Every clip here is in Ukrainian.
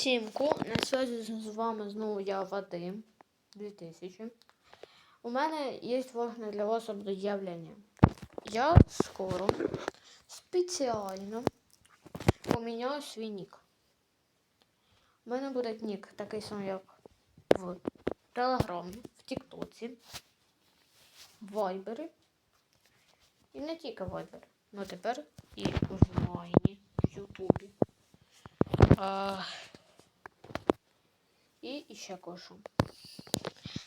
Всімку, на связі з вами знову я Вадим 2000. У мене є важне для вас об'явлення. Я скоро спеціально поміняю свій нік. У мене буде нік такий самий, як в Телеграмі, в Тіктоці, в Вайбері. І не тільки в Вайбері, але тепер і в Майні, в Ютубі. А, і ще кошу.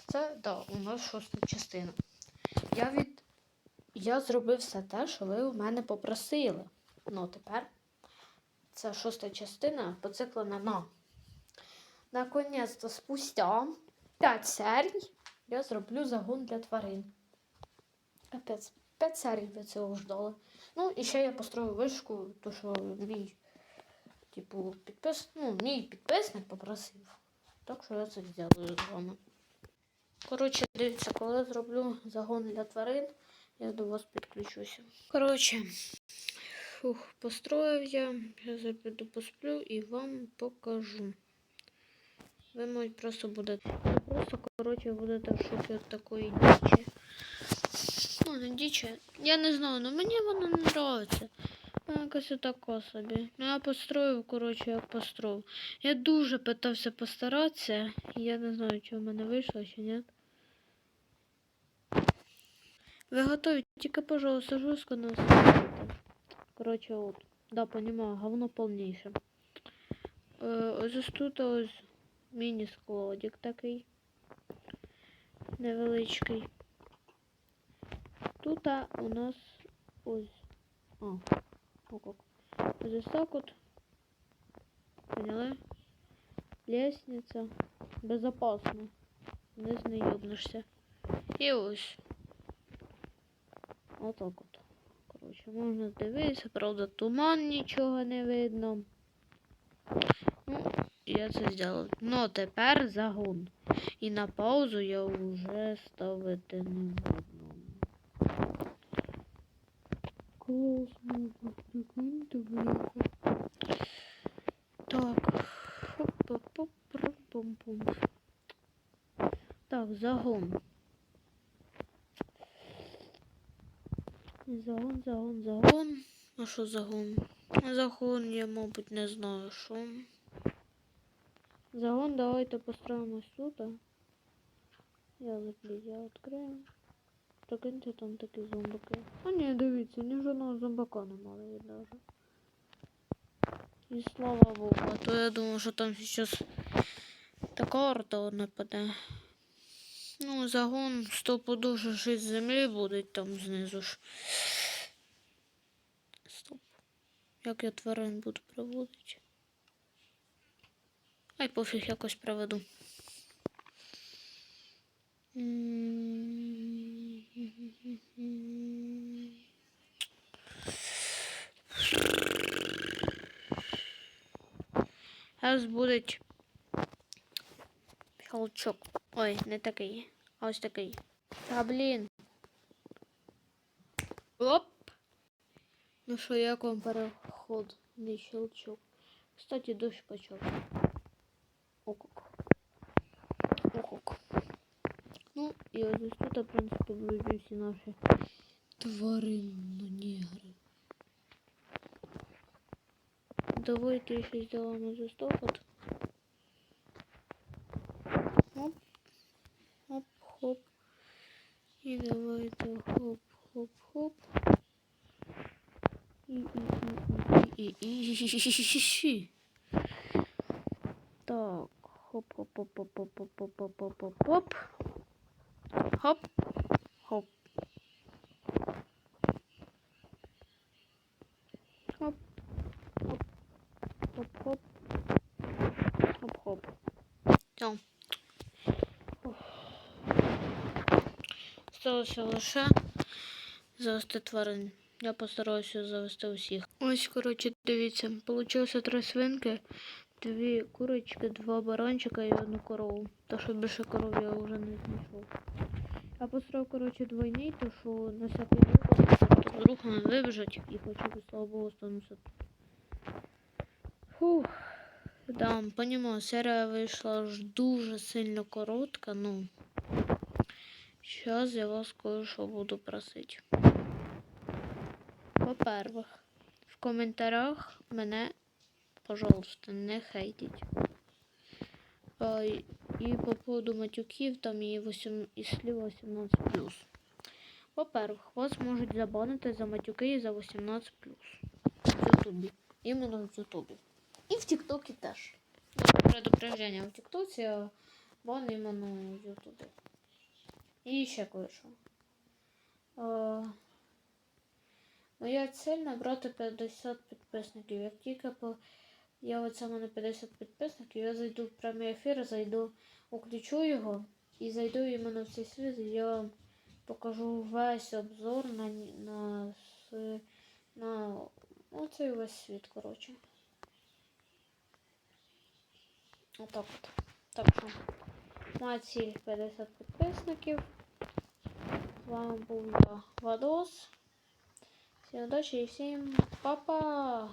Це, да, у нас шоста частина. Я від. Я зробив все те, що ви у мене попросили. Ну, тепер це шоста частина поциклена на. Наконець-то спустя 5 серій я зроблю загон для тварин. Капець, 5 серій ви цього ждали. Ну, і ще я построю вишку, то що мій, типу, підпис... ну, мій підписник попросив. Так що я це зроблю з вами. Коротше, дивіться, коли зроблю загон для тварин, я до вас підключуся. Коротше, фух, построїв я. Я піду посплю і вам покажу. Ви, мабуть, просто будете. Ви просто, коротше, будете в шокі від такої дічі. Ну, не дічі. Я не знаю, але мені воно не подобається. Вона якась отака собі. Ну, я построїв, коротше, як построїв. Я дуже питався постаратися. Я не знаю, чи в мене вийшло, чи ні. Ви готові? Тільки, пожалуйста, жорстко не оставляйте. Коротше, от. Да, понимаю, говно повніше. Е, ось тут ось міні-складик такий. Невеличкий. Тут у нас ось. О. Ось ось так от. Поняли? Лестниця. Безопасно. Не йобнешся. І ось. Отак от. Коротше, можна дивитися, правда, туман нічого не видно. Ну, я це зробив. Ну, тепер загон. І на паузу я вже ставити не буду. Класно, прикиньте, бляха. Так. Хоп-хоп-хоп-пум-пум. Так, загон. Загон, загон, загон. А що загон? Загон я, мабуть, не знаю, що. Загон давайте построїмо тут. Я запліз, я відкрию. Прикиньте, там такі зомбаки. А ні, дивіться, ні жодного зомбака немає навіть. І слава Богу, а то я думав, що там зараз така орда нападе. Ну, загон стопудов що щось землі буде там знизу ж. Стоп. Як я тварин буду проводити? Ай, пофіг, якось проведу. Зараз буде Холчок. Ой, не такий. А ось такий. Та блін. Оп. Ну що, як вам переход? Не щелчок. Кстати, дощ почав. Окок. Окок. Ну, і ось ось тут, в принципі, будуть всі наші тваринно-нігри. Давайте ще зробимо за стопот. Оп. Хоп, хоп. І давайте хоп, хоп, хоп. І, і, і, і, і, і, і, і, Так, хоп, хоп, хоп, хоп. Хоп, хоп. Все. Сталося лише завести тварин. Я постараюся завести усіх. Ось, коротше, дивіться, получилося три свинки, дві курочки, два баранчика і одну корову. Та що більше коров я вже не знайшов. Я построїв, коротше, двойний, то що на всякий випадок, вдруг вони вибіжать і хочу, слава Богу, стануся. Фух, Да, понімаю, серія вийшла ж дуже сильно коротка, ну. Зараз я вас кое-що буду просити. По-перше, в коментарях мене, пожалуйста, не хейтіть. А, і по поводу матюків там і, 8, і слів 18+. По-перше, вас можуть забанити за матюки і за 18+. В Ютубі. Іменно в Ютубі. І в Тіктокі теж. Предупреждення в Тіктоці, а бан іменно в Ютубі. І ще кое-що. Моя ціль набрати 50 підписників. Як тільки по... я в мене 50 підписників, я зайду в прямий ефір, зайду, уключу його і зайду іменно в цей світ, і я вам покажу весь обзор на, ні- на, на оцей весь світ, коротше. Отак от. Так що, моя ціль 50 підписників. З вами був я, Вадос. Всім удачі і всім па-па!